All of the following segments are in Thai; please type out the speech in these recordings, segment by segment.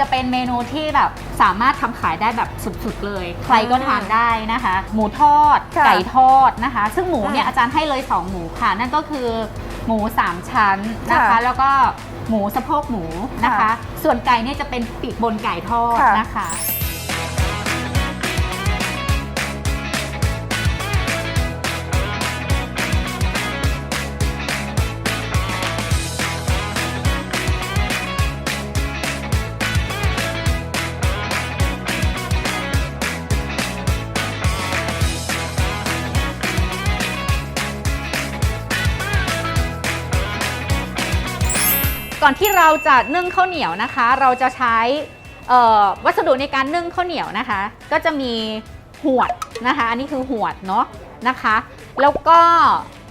จะเป็นเมนูที่แบบสามารถทำขายได้แบบสุดๆเลย ใครก็ทานได้นะคะ หมูทอด ค่ะไก่ทอดนะคะ ซึ่งหมูเนี่ยค่ะอาจารย์ให้เลย 2 หมูค่ะ นั่นก็คือหมู 3 ชั้นนะคะ ค่ะแล้วก็หมูสะโพกหมูนะคะ ค่ะส่วนไก่เนี่ยจะเป็นปีกบนไก่ทอดค่ะ นะคะ อนที่เราจะนึ่งข้าวเหนียวนะคะ เราจะใช้วัสดุในการนึ่งข้าวเหนียวนะคะ ก็จะมีหวดนะคะ อันนี้คือหวดเนาะนะคะ แล้วก็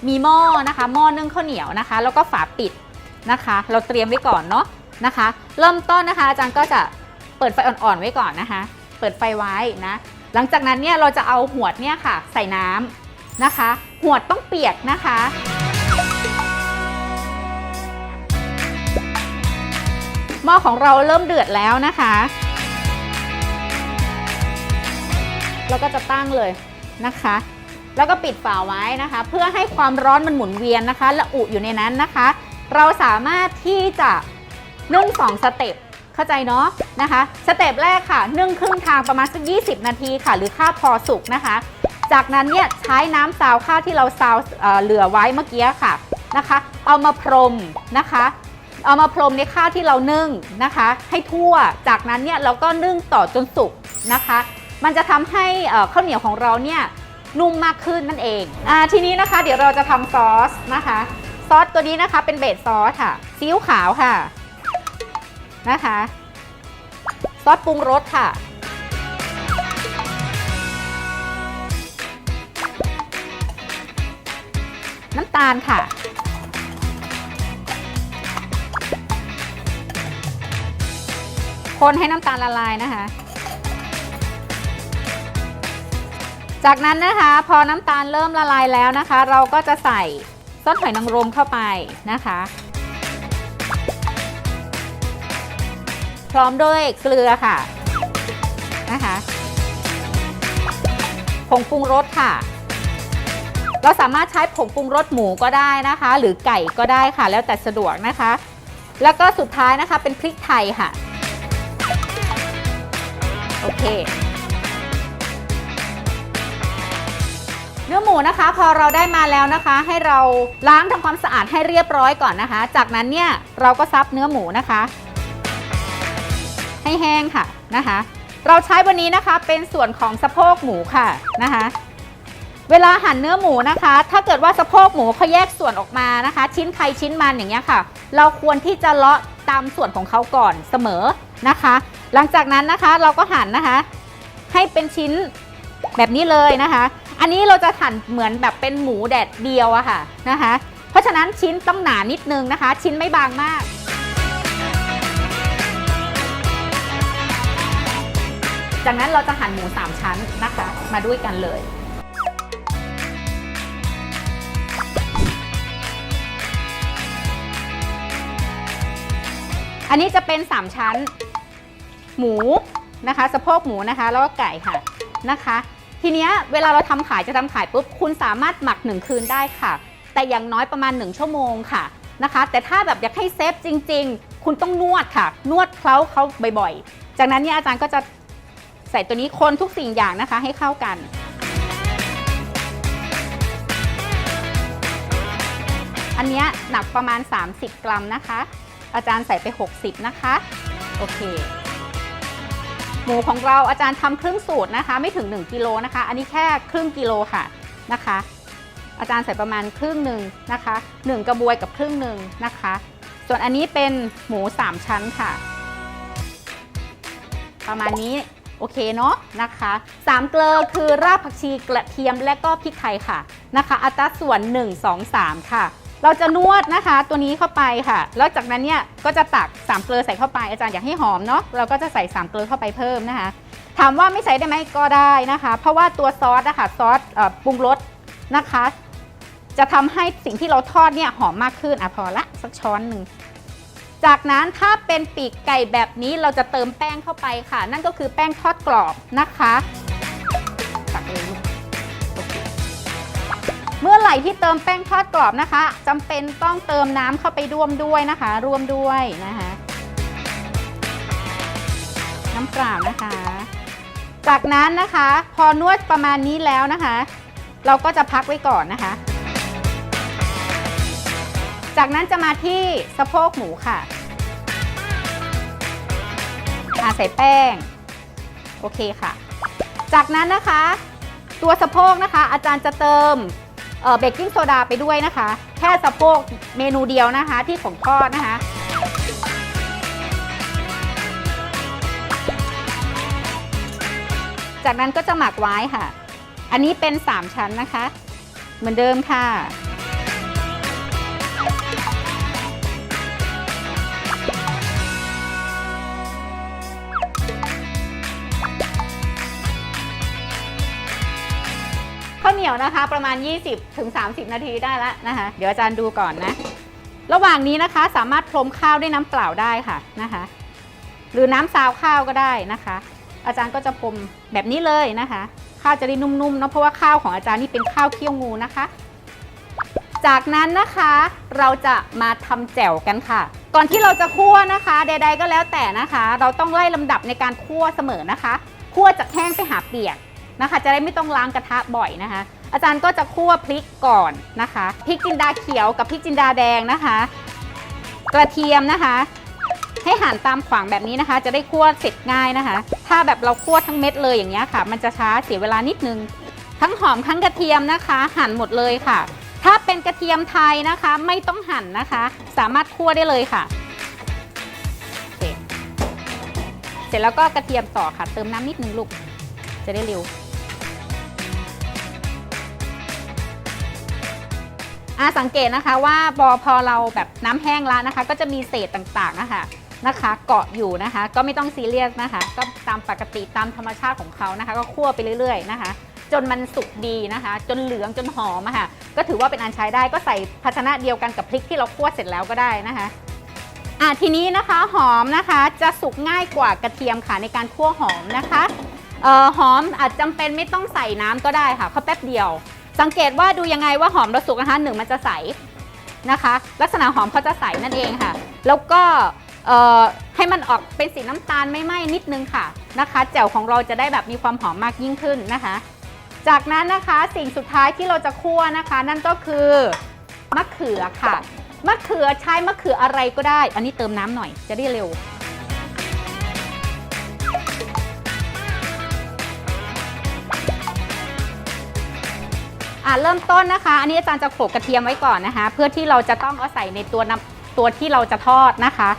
มีหม้อนะคะ หม้อนึ่งข้าวเหนียวนะคะ แล้วก็ฝาปิดนะคะ เราเตรียมไว้ก่อนเนาะนะคะ เริ่มต้นนะคะ อาจารย์ก็จะเปิดไฟอ่อนๆไว้ก่อนนะคะ เปิดไฟไว้นะ หลังจากนั้นเนี่ยเราจะเอาหวดเนี่ยค่ะ ใส่น้ำนะคะ หวดต้องเปียกนะคะ หม้อของเราเริ่มเดือดแล้วนะคะแล้วก็จะตั้งเลยนะคะ แล้วก็ปิดฝาไว้นะคะ เพื่อให้ความร้อนมันหมุนเวียนนะคะ และอุอยู่ในนั้นนะคะ เราสามารถที่จะนึ่งสองสเต็ปเข้าใจเนาะนะคะ สเต็ปแรกค่ะนึ่งครึ่งทางประมาณสัก20 นาทีค่ะ หรือข้าวพอสุกนะคะ จากนั้นเนี่ยใช้น้ำซาวข้าวที่เราซาวเอ่อเหลือไว้เมื่อกี้ค่ะนะคะ เอามาพรมนะคะ เอามาพรมในข้าวที่เรานึ่งนะคะ ให้ทั่ว จากนั้นเนี่ยเราก็นึ่งต่อจนสุกนะคะ มันจะทำให้ข้าวเหนียวของเราเนี่ยนุ่มมากขึ้นนั่นเองอทีนี้นะคะ เดี๋ยวเราจะทำซอสนะคะ ซอสตัวนี้นะคะเป็นเบสซอสค่ะซีอิ๊วขาวค่ะนะคะ ซอสปรุงรสค่ะน้ำตาลค่ะ คนให้น้ำตาลละลายนะคะ จากนั้นนะคะ พอน้ำตาลเริ่มละลายแล้วนะคะ เราก็จะใส่ซอสหอยนางรมเข้าไปนะคะ พร้อมด้วยเกลือค่ะนะคะผงปรุงรสค่ะ เราสามารถใช้ผงปรุงรสหมูก็ได้นะคะ หรือไก่ก็ได้ค่ะ แล้วแต่สะดวกนะคะ แล้วก็สุดท้ายนะคะเป็นพริกไทยค่ะ โอเค เนื้อหมูนะคะพอเราได้มาแล้วนะคะ ให้เราล้างทำความสะอาดให้เรียบร้อยก่อนนะคะ จากนั้นเนี่ยเราก็ซับเนื้อหมูนะคะ ให้แห้งค่ะนะคะ เราใช้วันนี้นะคะเป็นส่วนของสะโพกหมูค่ะนะคะ เวลาหั่นเนื้อหมูนะคะ ถ้าเกิดว่าสะโพกหมูเขาแยกส่วนออกมานะคะ ชิ้นใครชิ้นมันอย่างเงี้ยค่ะ เราควรที่จะเลาะตามส่วนของเขาก่อนเสมอนะคะ หลังจากนั้นนะคะเราก็หั่นนะคะ ให้เป็นชิ้นแบบนี้เลยนะคะ อันนี้เราจะหั่นเหมือนแบบเป็นหมูแดดเดียวอะค่ะนะคะ เพราะฉะนั้นชิ้นต้องหนานิดนึงนะคะ ชิ้นไม่บางมากจากนั้นเราจะหั่นหมู 3 ชั้นนะคะ มาด้วยกันเลย อันนี้จะเป็น 3 ชั้น หมูนะคะ สะโพกหมูนะคะ แล้วก็ไก่ค่ะนะคะ ทีเนี้ยเวลาเราทำขายจะทำขายปุ๊บคุณสามารถหมัก 1 คืนได้ค่ะ แต่อย่างน้อยประมาณ 1 ชั่วโมงค่ะนะคะ แต่ถ้าแบบอยากให้เซฟจริง ๆ คุณต้องนวดค่ะ นวดเคล้าเขาบ่อยๆ จากนั้นเนี่ยอาจารย์ก็จะใส่ตัวนี้คนทุกสิ่งอย่างนะคะให้เข้ากันอันเนี้ยหนักประมาณ 30 กรัมนะคะ อาจารย์ใส่ไป 60 นะคะ โอเค หมูของเราอาจารย์ทำครึ่งสูตรนะคะ ไม่ถึง 1กิโลนะคะ อันนี้แค่ครึ่งกิโลค่ะนะคะ อาจารย์ใส่ประมาณครึ่งหนึ่งนะคะ1กระบวยกับครึ่งหนึ่งนะคะ ส่วนอันนี้เป็นหมู 3 ชั้นค่ะ ประมาณนี้โอเคเนาะนะคะสามเกลือคือรากผักชีกระเทียมและก็พริกไทยค่ะนะคะ อัตราส่วน 1 2 3 ค่ะ เราจะนวดนะคะตัวนี้เข้าไปค่ะ แล้วจากนั้นเนี่ยก็จะตักสามเกลือใส่เข้าไปอาจารย์อยากให้หอมเนาะเราก็จะใส่สามเกลือเข้าไปเพิ่มนะคะ ถามว่าไม่ใส่ได้ไหมก็ได้นะคะ เพราะว่าตัวซอสนะคะซอสปรุงรสนะคะ จะทำให้สิ่งที่เราทอดเนี่ยหอมมากขึ้นอะพอละสักช้อนหนึ่งจากนั้นถ้าเป็นปีกไก่แบบนี้เราจะเติมแป้งเข้าไปค่ะ นั่นก็คือแป้งทอดกรอบนะคะ ไหร่ที่เติมแป้งทอดกรอบนะคะจำเป็นต้องเติมน้ำเข้าไปร่วมด้วยนะคะ ร่วมด้วยนะคะ น้ำเปล่านะคะ จากนั้นนะคะ พอนวดประมาณนี้แล้วนะคะ เราก็จะพักไว้ก่อนนะคะ จากนั้นจะมาที่สะโพกหมูค่ะอาใส่แป้ง โอเคค่ะ จากนั้นนะคะ ตัวสะโพกนะคะ อาจารย์จะเติม เบกกิ้งโซดาไปด้วยนะคะ แค่สะโพกเมนูเดียวนะคะที่ของทอดนะคะจากนั้นก็จะหมักไว้ค่ะ อันนี้เป็น 3 ชั้นนะคะ เหมือนเดิมค่ะ ข้าวเหนียวนะคะประมาณ 20ถึง30 นาทีได้แล้วนะคะ เดี๋ยวอาจารย์ดูก่อนนะ ระหว่างนี้นะคะสามารถพรมข้าวด้วยน้ำเปล่าได้ค่ะนะคะ หรือน้ำซาวข้าวก็ได้นะคะ อาจารย์ก็จะพรมแบบนี้เลยนะคะ ข้าวจะได้นุ่มๆเนาะเพราะว่าข้าวของอาจารย์นี่เป็นข้าวเคี่ยวงูนะคะ จากนั้นนะคะเราจะมาทำแจ่วกันค่ะ ก่อนที่เราจะคั่วนะคะ ใด ๆ ก็แล้วแต่นะคะ เราต้องไล่ลำดับในการคั่วเสมอนะคะ คั่วจากแห้งไปหาเปียก นะคะ จะได้ไม่ต้องล้างกระทะบ่อยนะคะ อาจารย์ก็จะคั่วพริกก่อนนะคะพริกจินดาเขียวกับพริกจินดาแดงนะคะ กระเทียมนะคะ ให้หั่นตามขวางแบบนี้นะคะ จะได้คั่วเสร็จง่ายนะคะ ถ้าแบบเราคั่วทั้งเม็ดเลยอย่างเงี้ยค่ะ มันจะช้าเสียเวลานิดนึง ทั้งหอมทั้งกระเทียมนะคะ หั่นหมดเลยค่ะ ถ้าเป็นกระเทียมไทยนะคะ ไม่ต้องหั่นนะคะ สามารถคั่วได้เลยค่ะเคเสร็จแล้วก็กระเทียมต่อค่ะ เติมน้ำนิดนึงลูก จะได้เร็ว อาสังเกตนะคะว่าพอพอเราแบบน้ำแห้งแล้วนะคะ ก็จะมีเศษต่างๆนะคะนะคะ เกาะอยู่นะคะ ก็ไม่ต้องซีเรียสนะคะ ก็ตามปกติตามธรรมชาติของเขานะคะ ก็คั่วไปเรื่อยๆนะคะ จนมันสุกดีนะคะ จนเหลืองจนหอมอะค่ะ ก็ถือว่าเป็นอันใช้ได้ก็ใส่ภาชนะเดียวกันกับพริกที่เราคั่วเสร็จแล้วก็ได้นะคะอะทีนี้นะคะหอมนะคะจะสุกง่ายกว่ากระเทียมค่ะในการคั่วหอมนะคะเอ่อหอมอาจจำเป็นไม่ต้องใส่น้ำก็ได้ค่ะเขาแป๊บเดียว สังเกตว่าดูยังไงว่าหอมเราสุกนะคะหนึ่งมันจะใสนะคะ ลักษณะหอมเขาจะใสนั่นเองค่ะ แล้วก็ให้มันออกเป็นสีน้ำตาลไม่ไหม้นิดนึงค่ะนะคะแจ่วของเราจะได้แบบมีความหอมมากยิ่งขึ้นนะคะ จากนั้นนะคะสิ่งสุดท้ายที่เราจะคั่วนะคะ นั่นก็คือมะเขือค่ะมะเขือใช้มะเขืออะไรก็ได้ อันนี้เติมน้ำหน่อยจะได้เร็ว อะเริ่มต้นนะคะ อันนี้อาจารย์จะโขลกกระเทียมไว้ก่อนนะคะ เพื่อที่เราจะต้องเอาใส่ในตัวน้ำตัวที่เราจะทอดนะคะ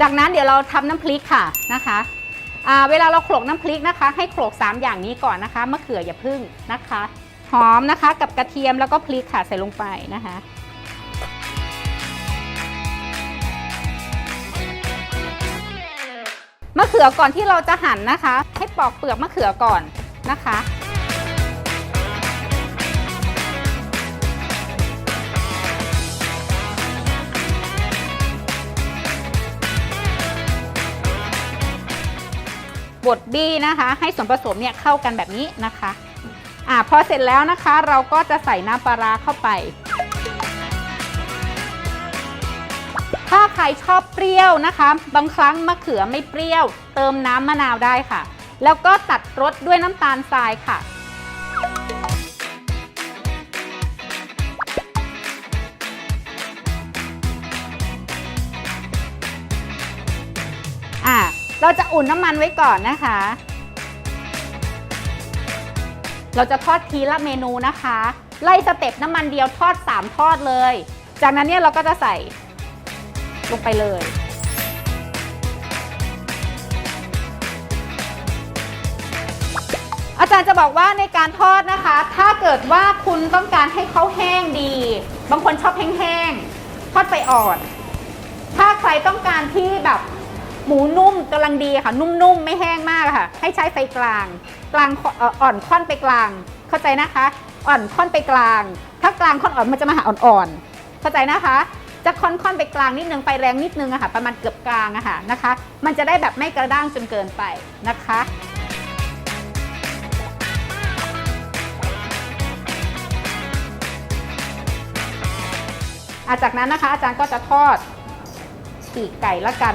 จากนั้นเดี๋ยวเราทำน้ำพริกค่ะนะคะเวลาเราโขลกน้ำพริกนะคะ ให้โขลก3อย่างนี้ก่อนนะคะมะเขืออย่าพึ่งนะคะ หอมนะคะกับกระเทียมแล้วก็พริกค่ะใส่ลงไปนะคะมะเขือก่อนที่เราจะหั่นนะคะ ให้ปอกเปลือกมะเขือก่อนนะคะ บดบี้นะคะ ให้ส่วนผสมเนี่ยเข้ากันแบบนี้นะคะ อ่าพอเสร็จแล้วนะคะเราก็จะใส่น้ำปลาร้าเข้าไป ถ้าใครชอบเปรี้ยวนะคะ บางครั้งมะเขือไม่เปรี้ยว เติมน้ำมะนาวได้ค่ะ แล้วก็ตัดรสด้วยน้ำตาลทรายค่ะอะเราจะอุ่นน้ำมันไว้ก่อนนะคะ เราจะทอดทีละเมนูนะคะ ไล่สเต็ปน้ำมันเดียวทอด 3 ทอดเลย จากนั้นเนี่ยเราก็จะใส่ลงไปเลย อาจารย์จะบอกว่าในการทอดนะคะ ถ้าเกิดว่าคุณต้องการให้เขาแห้งดี บางคนชอบแห้งๆ ทอดไฟอ่อน ถ้าใครต้องการที่แบบ หมูนุ่มกำลังดีค่ะ นุ่มๆ ไม่แห้งมากค่ะ ให้ใช้ไฟกลาง กลางอ่อนค่อนไปกลาง เข้าใจนะคะ อ่อนค่อนไปกลาง ถ้ากลางค่อนอ่อนมันจะมาหาอ่อนๆ เข้าใจนะคะ จะค่อนๆไปกลางนิดนึงไฟแรงนิดนึงอะค่ะ ประมาณเกือบกลางอะค่ะนะคะ มันจะได้แบบไม่กระด้างจนเกินไปนะคะอาจากนั้นนะคะอาจารย์ก็จะทอดปีกไก่ละกัน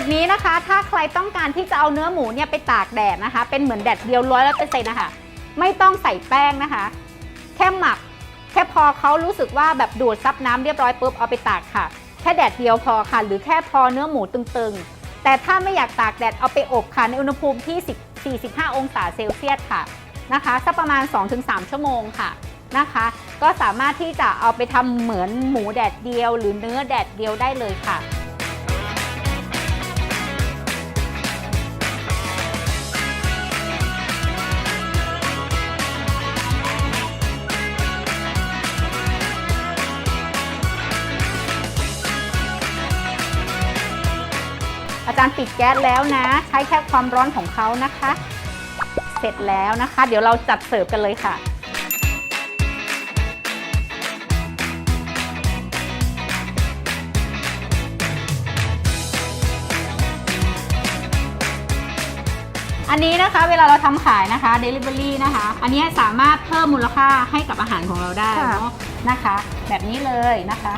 ตรนี้นะคะ ถ้าใครต้องการที่จะเอาเนื้อหมูเนี่ยไปตากแดดนะคะ เป็นเหมือนแดดเดียวร้อยละเปอร์เซ็นต์นะคะไม่ต้องใส่แป้งนะคะ แค่หมัก แค่พอเขารู้สึกว่าแบบดูดซับน้ำเรียบร้อยปุ๊บเอาไปตากค่ะ แค่แดดเดียวพอค่ะ หรือแค่พอเนื้อหมูตึงๆ แต่ถ้าไม่อยากตากแดดเอาไปอบค่ะในอุณหภูมิที่10 45 องศาเซลเซียสค่ะนะคะสักประมาณ 2-3 ชั่วโมงค่ะนะคะ ก็สามารถที่จะเอาไปทำเหมือนหมูแดดเดียว หรือเนื้อแดดเดียวได้เลยค่ะ อาจารย์ปิดแก๊สแล้วนะ ใช้แค่ความร้อนของเขานะคะ เสร็จแล้วนะคะ เดี๋ยวเราจัดเสิร์ฟกันเลยค่ะอันนี้นะคะเวลาเราทำขายนะคะ Delivery นะคะ อันนี้สามารถเพิ่มมูลค่าให้กับอาหารของเราได้ค่ะเนาะนะคะ แบบนี้เลยนะคะ